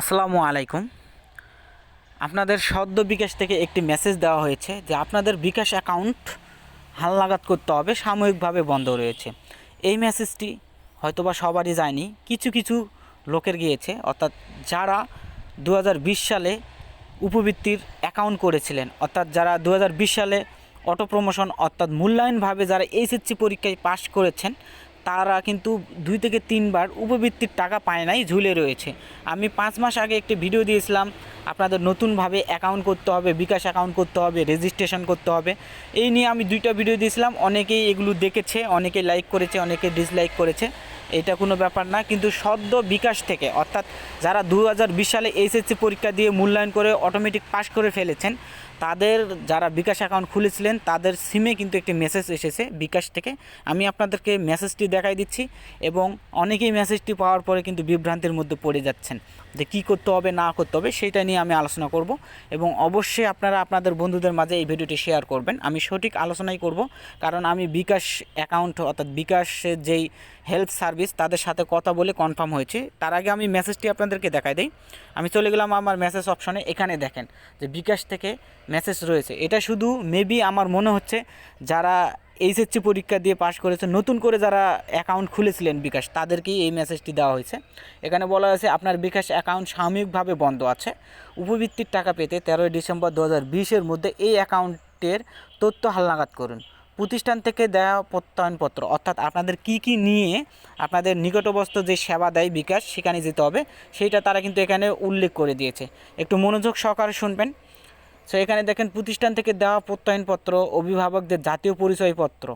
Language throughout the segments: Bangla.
আসসালামু আলাইকুম। আপনাদের সদ্য বিকাশ থেকে একটি মেসেজ দেওয়া হয়েছে যে আপনাদের বিকাশ অ্যাকাউন্ট হালনাগাদ করতে হবে, সাময়িকভাবে বন্ধ রয়েছে। এই মেসেজটি হয়তোবা সবারই যায়নি, কিছু কিছু লোকের গিয়েছে, অর্থাৎ যারা দু হাজার বিশ সালে উপবৃত্তির অ্যাকাউন্ট করেছিলেন, অর্থাৎ যারা দু হাজার বিশ সালে অটো প্রমোশন অর্থাৎ মূল্যায়নভাবে যারা এইচএসসি পরীক্ষায় পাশ করেছেন তারা কিন্তু দুই থেকে তিনবার উপবৃত্তির টাকা পায় নাই, ঝুলে রয়েছে। আমি পাঁচ মাস আগে একটি ভিডিও দিয়েছিলাম, আপনাদের নতুনভাবে অ্যাকাউন্ট করতে হবে, বিকাশ অ্যাকাউন্ট করতে হবে রেজিস্ট্রেশন করতে হবে। এই নিয়ে আমি দুইটা ভিডিও দিয়েছিলাম, অনেকেই এগুলো দেখেছে, অনেকে লাইক করেছে, অনেকে ডিসলাইক করেছে। এটা কোনো ব্যাপার না, কিন্তু সদ্য বিকাশ থেকে, অর্থাৎ যারা দু হাজার বিশ সালে এইচএসসি পরীক্ষা দিয়ে মূল্যায়ন করে অটোমেটিক পাস করে ফেলেছেন, তাদের যারা বিকাশ অ্যাকাউন্ট খুলেছিলেন, তাদের সিমে কিন্তু একটি মেসেজ এসেছে বিকাশ থেকে। আমি আপনাদেরকে মেসেজটি দেখাই দিচ্ছি এবং অনেকেই মেসেজটি পাওয়ার পরে কিন্তু বিভ্রান্তির মধ্যে পড়ে যাচ্ছেন যে কী করতে হবে, না করতে হবে, সেটা নিয়ে আমি আলোচনা করব এবং অবশ্যই আপনারা আপনাদের বন্ধুদের মাঝে এই ভিডিওটি শেয়ার করবেন। আমি সঠিক আলোচনাই করব, কারণ আমি বিকাশ অ্যাকাউন্ট অর্থাৎ বিকাশের যেই হেল্প সার্ভিস তাদের সাথে কথা বলে কনফার্ম হয়েছে। তার আগে আমি মেসেজটি আপনাদেরকে দেখাই দিই। আমি চলে গেলাম আমার মেসেজ অপশনে এখানে দেখেন যে বিকাশ থেকে মেসেজ রয়েছে। এটা শুধু মেবি আমার মনে হচ্ছে যারা এইচএসসি পরীক্ষা দিয়ে পাশ করেছে, নতুন করে যারা অ্যাকাউন্ট খুলেছিলেন বিকাশ, তাদেরকেই এই মেসেজটি দেওয়া হয়েছে। এখানে বলা হয়েছে, আপনার বিকাশ অ্যাকাউন্ট সাময়িকভাবে বন্ধ আছে। উপবৃত্তির টাকা পেতে তেরোই ডিসেম্বর দু হাজার মধ্যে এই অ্যাকাউন্টের তথ্য হালনাগাদ করুন। প্রতিষ্ঠান থেকে দেওয়া প্রত্যয়নপত্র, অর্থাৎ আপনাদের কি কি নিয়ে আপনাদের নিকটবস্থ যে সেবা দেয় বিকাশ, সেখানে যেতে হবে, সেইটা তারা কিন্তু এখানে উল্লেখ করে দিয়েছে। একটু মনোযোগ সহকারে শুনবেন। সো এখানে দেখেন, প্রতিষ্ঠান থেকে দেওয়া প্রত্যয়নপত্র, অভিভাবকদের জাতীয় পরিচয়পত্র,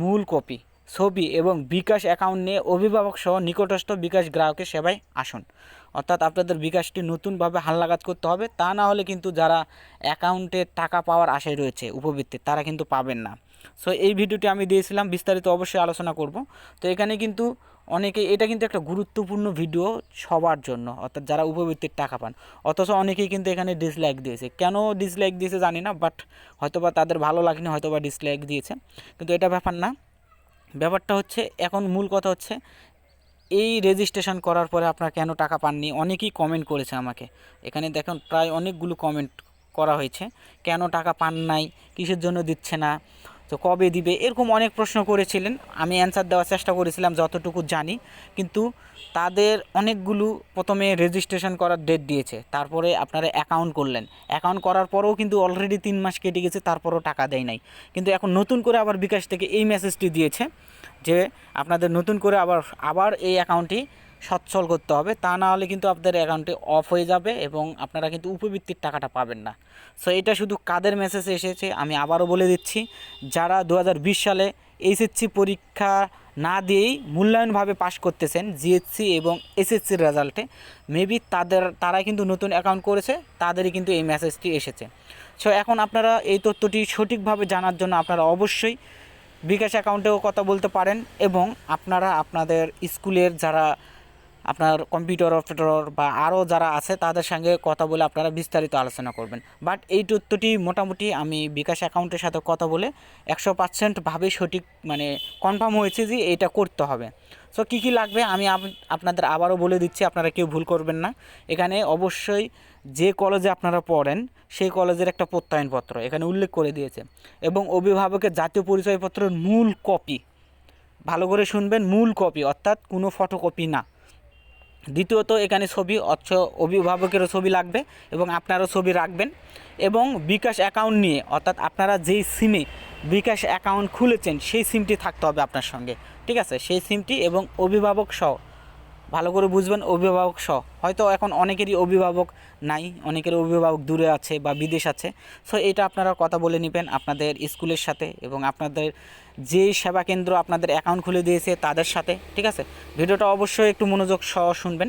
মূল কপি, ছবি এবং বিকাশ অ্যাকাউন্ট নিয়ে অভিভাবক সহ নিকটস্থ বিকাশ গ্রাহকের সেবায় আসুন। অর্থাৎ আপনাদের বিকাশটি নতুনভাবে হালনাগাদ করতে হবে। তা না হলে কিন্তু যারা অ্যাকাউন্টে টাকা পাওয়ার আশায় রয়েছে উপবৃত্তি, তারা কিন্তু পাবেন না। সো এই ভিডিওটি আমি দিয়েছিলাম, বিস্তারিত অবশ্যই আলোচনা করব। তো এখানে কিন্তু অনেকে, এটা কিন্তু একটা গুরুত্বপূর্ণ ভিডিও সবার জন্য, অর্থাৎ যারা উপবৃত্তির টাকা পান। অথচ অনেকেই কিন্তু এখানে ডিসলাইক দিয়েছে। কেন ডিসলাইক দিয়েছে জানি না বাট হয়তোবা তাদের ভালো লাগেনি, হয়তোবা ডিসলাইক দিয়েছে। কিন্তু এটা ব্যাপার না। ব্যাপারটা হচ্ছে, এখন মূল কথা হচ্ছে, এই রেজিস্ট্রেশন করার পরে আপনার কেন টাকা পাননি? অনেকেই কমেন্ট করেছে আমাকে। এখানে দেখুন, প্রায় অনেকগুলো কমেন্ট করা হয়েছে। কেন টাকা পান নাই? কিসের জন্য দিচ্ছে না? তো কবে দিবে এরকম অনেক প্রশ্ন করেছিলেন। আমি অ্যান্সার দেওয়ার চেষ্টা করেছিলাম, যতটুকু জানি। কিন্তু তাদের অনেকগুলো প্রথমে রেজিস্ট্রেশন করার ডেট দিয়েছে। তারপরে আপনারা অ্যাকাউন্ট করলেন। অ্যাকাউন্ট করার পরেও কিন্তু অলরেডি তিন মাস কেটে গেছে, তারপরেও টাকা দেয় নাই। কিন্তু এখন নতুন করে আবার বিকাশ থেকে এই মেসেজটি দিয়েছে যে, আপনাদের নতুন করে আবার আবার এই অ্যাকাউন্টটি সচ্ছল করতে হবে। তা না হলে কিন্তু আপনাদের অ্যাকাউন্টটি অফ হয়ে যাবে এবং আপনারা কিন্তু উপবৃত্তির টাকাটা পাবেন না। সো এটা শুধু কাদের মেসেজ এসেছে আমি আবারও বলে দিচ্ছি। যারা দু হাজার বিশ সালে এইচএসসি পরীক্ষা না দিয়েই মূল্যায়নভাবে পাশ করতেছেন, জিএসসি এবং এসএসসির রেজাল্টে মেবি তাদের, তারাই কিন্তু নতুন অ্যাকাউন্ট করেছে, তাদেরই কিন্তু এই মেসেজটি এসেছে। সো এখন আপনারা এই তথ্যটি সঠিকভাবে জানার জন্য আপনারা অবশ্যই বিকাশ অ্যাকাউন্টেও কথা বলতে পারেন এবং আপনারা আপনাদের স্কুলের যারা আপনার কম্পিউটার অপারেটর বা আরও যারা আছে, তাদের সঙ্গে কথা বলে আপনারা বিস্তারিত আলোচনা করবেন। বাট এই তথ্যটি মোটামুটি আমি বিকাশ অ্যাকাউন্টের সাথে কথা বলে একশো পার্সেন্টভাবে সঠিক মানে কনফার্ম হয়েছে যে এটা করতে হবে। সো কী কী লাগবে আমি আপ- আপনাদের আবারও বলে দিচ্ছি, আপনারা কেউ ভুল করবেন না। এখানে অবশ্যই যে কলেজে আপনারা পড়েন, সেই কলেজের একটা প্রত্যয়নপত্র এখানে উল্লেখ করে দিয়েছে। এবং অভিভাবকের জাতীয় পরিচয়পত্রের মূল কপি ভালো করে শুনবেন, মূল কপি অর্থাৎ কোনো ফটোকপি না। দ্বিতীয়ত, এখানে ছবি অর্থ অভিভাবকেরও ছবি লাগবে এবং আপনারও ছবি রাখবেন এবং বিকাশ অ্যাকাউন্ট নিয়ে, অর্থাৎ আপনারা যেই সিমে বিকাশ অ্যাকাউন্ট খুলেছেন, সেই সিমটি থাকতে হবে আপনার সঙ্গে। ঠিক আছে? সেই সিমটি এবং অভিভাবক সহ ভালো করে বুঝবেন অভিভাবক সহ হয়তো এখন অনেকেরই অভিভাবক নাই, অনেকের অভিভাবক দূরে আছে বা বিদেশ আছে। সো এটা আপনারা কথা বলে নেবেন আপনাদের স্কুলের সাথে এবং আপনাদের যে সেবা কেন্দ্র আপনাদের অ্যাকাউন্ট খুলে দিয়েছে তাদের সাথে, ঠিক আছে? ভিডিওটা অবশ্যই একটু মনোযোগ সহ শুনবেন।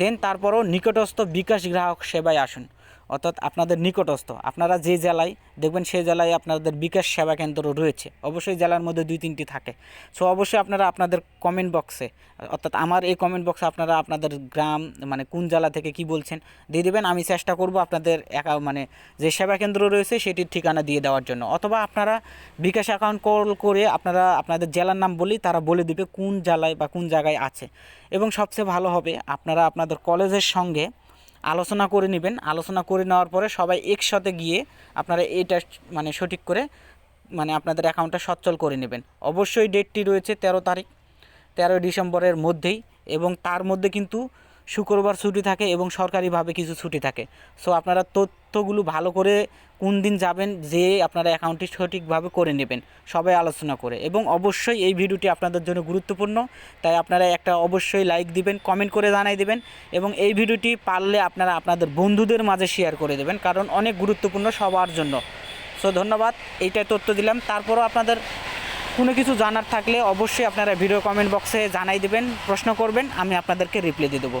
দেন তারপরও নিকটস্থ বিকাশ গ্রাহক সেবায় আসুন। অর্থাৎ আপনাদের নিকটস্থ। আপনারা যে জেলায় দেখবেন সেই জেলায় আপনাদের বিকাশ সেবা কেন্দ্র রয়েছে। অবশ্যই জেলার মধ্যে দুই তিনটি থাকে। সো অবশ্যই আপনারা আপনাদের কমেন্ট বক্সে অর্থাৎ আমার এই কমেন্ট বক্সে আপনারা আপনাদের গ্রাম মানে কোন জেলা থেকে কি বলছেন, দিয়ে দেবেন। আমি চেষ্টা করব আপনাদের একা মানে যে সেবা কেন্দ্র রয়েছে সেটির ঠিকানা দিয়ে দেওয়ার জন্য। অথবা আপনারা বিকাশ অ্যাকাউন্ট কল করে আপনারা আপনাদের জেলার নাম বলি তারা বলে দিবে কোন জেলায় বা কোন জায়গায় আছে। এবং সবচেয়ে ভালো হবে, আপনারা আপনাদের কলেজের সঙ্গে আলোচনা করে নেবেন। আলোচনা করে নেওয়ার পরে সবাই একসাথে গিয়ে আপনারা এটা মানে সঠিক করে মানে আপনাদের অ্যাকাউন্টটা সচ্ছল করে নেবেন। অবশ্যই ডেটটি রয়েছে তেরো তারিখ, তেরোই ডিসেম্বরের মধ্যেই এবং তার মধ্যে কিন্তু শুক্রবার ছুটি থাকে এবং সরকারিভাবে কিছু ছুটি থাকে। সো আপনারা তথ্যগুলো ভালো করে কোন দিন যাবেন, যে আপনারা অ্যাকাউন্টটি সঠিকভাবে করে নেবেন, সবাই আলোচনা করে। এবং অবশ্যই এই ভিডিওটি আপনাদের জন্য গুরুত্বপূর্ণ। তাই আপনারা একটা অবশ্যই লাইক দিবেন কমেন্ট করে জানাই দেবেন এবং এই ভিডিওটি পারলে আপনারা আপনাদের বন্ধুদের মাঝে শেয়ার করে দেবেন, কারণ অনেক গুরুত্বপূর্ণ সবার জন্য। সো ধন্যবাদ, এইটাই তথ্য দিলাম। তারপরও আপনাদের কোনো কিছু জানার থাকলে অবশ্যই আপনারা ভিডিও কমেন্ট বক্সে জানাই দেবেন, প্রশ্ন করবেন, আমি আপনাদেরকে রিপ্লাই দিয়ে দেবো।